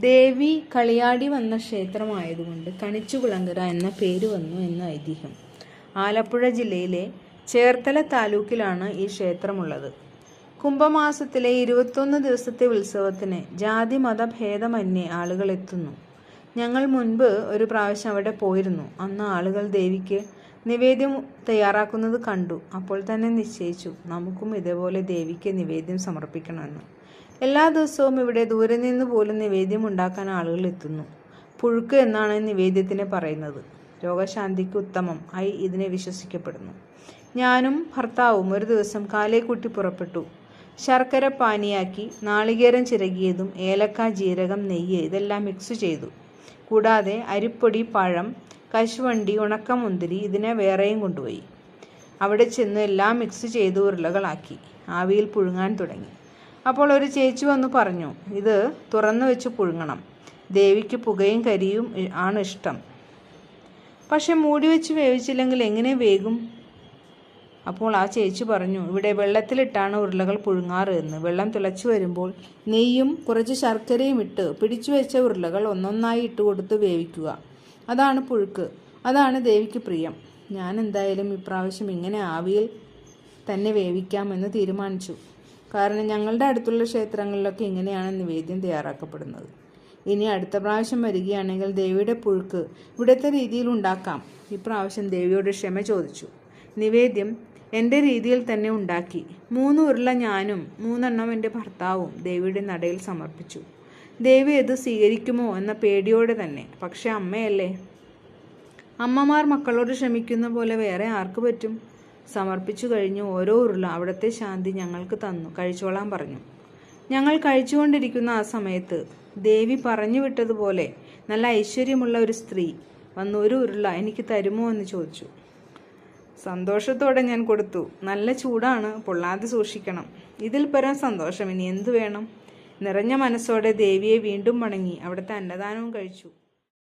ദേവി കളിയാടി വന്ന ക്ഷേത്രമായതുകൊണ്ട് കണിച്ചുകുളങ്കര എന്ന പേര് വന്നു എന്ന ഐതിഹ്യം. ആലപ്പുഴ ജില്ലയിലെ ചേർത്തല താലൂക്കിലാണ് ഈ ക്ഷേത്രമുള്ളത്. കുംഭമാസത്തിലെ ഇരുപത്തൊന്ന് ദിവസത്തെ ഉത്സവത്തിന് ജാതി മത ഭേദമന്യേ ആളുകൾ എത്തുന്നു ഞങ്ങൾ മുൻപ് ഒരു പ്രാവശ്യം അവിടെ പോയിരുന്നു. അന്ന് ആളുകൾ ദേവിക്ക് നിവേദ്യം തയ്യാറാക്കുന്നത് കണ്ടു. അപ്പോൾ തന്നെ നിശ്ചയിച്ചു. നമുക്കും ഇതേപോലെ ദേവിക്ക് നിവേദ്യം സമർപ്പിക്കണമെന്ന്. എല്ലാ ദിവസവും ഇവിടെ ദൂരെ നിന്ന് പോലും നിവേദ്യം ഉണ്ടാക്കാൻ ആളുകൾ എത്തുന്നു. പുഴുക്ക് എന്നാണ് നിവേദ്യത്തിനെ പറയുന്നത്. രോഗശാന്തിക്ക് ഉത്തമം. ആയി ഇതിനെ വിശ്വസിക്കപ്പെടുന്നു. ഞാനും ഭർത്താവും ഒരു ദിവസം കാലേക്കുട്ടി പുറപ്പെട്ടു. ശർക്കര പാനിയാക്കി നാളികേരം ചിരകിയതും ഏലക്ക ജീരകം നെയ്യ് ഇതെല്ലാം മിക്സ് ചെയ്തു. കൂടാതെ അരിപ്പൊടി പഴം കശുവണ്ടി ഉണക്കമുന്തിരി ഇതിനെ വേറെയും കൊണ്ടുപോയി. അവിടെ ചെന്ന് എല്ലാം മിക്സ് ചെയ്ത് ഉരുളകളാക്കി. ആവിയിൽ പുഴുങ്ങാൻ തുടങ്ങി. അപ്പോൾ ഒരു ചേച്ചി വന്നു പറഞ്ഞു ഇത് തുറന്നു വെച്ച് പുഴുങ്ങണം. ദേവിക്ക് പുകയും കരിയും ആണ് ഇഷ്ടം. പക്ഷെ മൂടി വെച്ച് വേവിച്ചില്ലെങ്കിൽ എങ്ങനെ വേകും? അപ്പോൾ ആ ചേച്ചി പറഞ്ഞു ഇവിടെ വെള്ളത്തിലിട്ടാണ് ഉരുളകൾ പുഴുങ്ങാറ് എന്ന്. വെള്ളം തിളച്ചു വരുമ്പോൾ നെയ്യും കുറച്ച് ശർക്കരയും ഇട്ട് പിടിച്ചു വെച്ച ഉരുളകൾ ഒന്നൊന്നായി ഇട്ട് കൊടുത്ത് വേവിക്കുക. അതാണ് പുഴുക്ക്. അതാണ് ദേവിക്ക് പ്രിയം. ഞാൻ എന്തായാലും ഇപ്രാവശ്യം ഇങ്ങനെ ആവിയിൽ തന്നെ വേവിക്കാമെന്ന് തീരുമാനിച്ചു. കാരണം ഞങ്ങളുടെ അടുത്തുള്ള ക്ഷേത്രങ്ങളിലൊക്കെ ഇങ്ങനെയാണ് നിവേദ്യം തയ്യാറാക്കപ്പെടുന്നത്. ഇനി അടുത്ത പ്രാവശ്യം വരികയാണെങ്കിൽ ദേവിയുടെ പുഴുക്ക് ഇവിടുത്തെ രീതിയിൽ ഉണ്ടാക്കാം. ഇപ്രാവശ്യം ദേവിയോട് ക്ഷമ ചോദിച്ചു. നിവേദ്യം എന്റെ രീതിയിൽ തന്നെ ഉണ്ടാക്കി. മൂന്ന് ഉരുള ഞാനും മൂന്നെണ്ണം എന്റെ ഭർത്താവും ദേവിയുടെ നടയിൽ സമർപ്പിച്ചു. ദേവി അത് സ്വീകരിക്കുമോ എന്ന പേടിയോടെ തന്നെ. പക്ഷെ അമ്മയല്ലേ? അമ്മമാർ മക്കളോട് ക്ഷമിക്കുന്ന പോലെ വേറെ ആർക്ക് പറ്റും? സമർപ്പിച്ചു കഴിഞ്ഞ് ഓരോ ഉരുള അവിടുത്തെ ശാന്തി ഞങ്ങൾക്ക് തന്നു. കഴിച്ചോളാൻ പറഞ്ഞു. ഞങ്ങൾ കഴിച്ചുകൊണ്ടിരിക്കുന്ന ആ സമയത്ത് ദേവി പറഞ്ഞു വിട്ടതുപോലെ നല്ല ഐശ്വര്യമുള്ള ഒരു സ്ത്രീ വന്ന് ഒരു ഉരുള എനിക്ക് തരുമോ എന്ന് ചോദിച്ചു. സന്തോഷത്തോടെ ഞാൻ കൊടുത്തു. നല്ല ചൂടാണ്. പൊള്ളാതെ സൂക്ഷിക്കണം. ഇതിൽ പരം സന്തോഷം. ഇനി എന്തു വേണം? നിറഞ്ഞ മനസ്സോടെ ദേവിയെ വീണ്ടും വണങ്ങി. അവിടുത്തെ അന്നദാനവും കഴിച്ചു.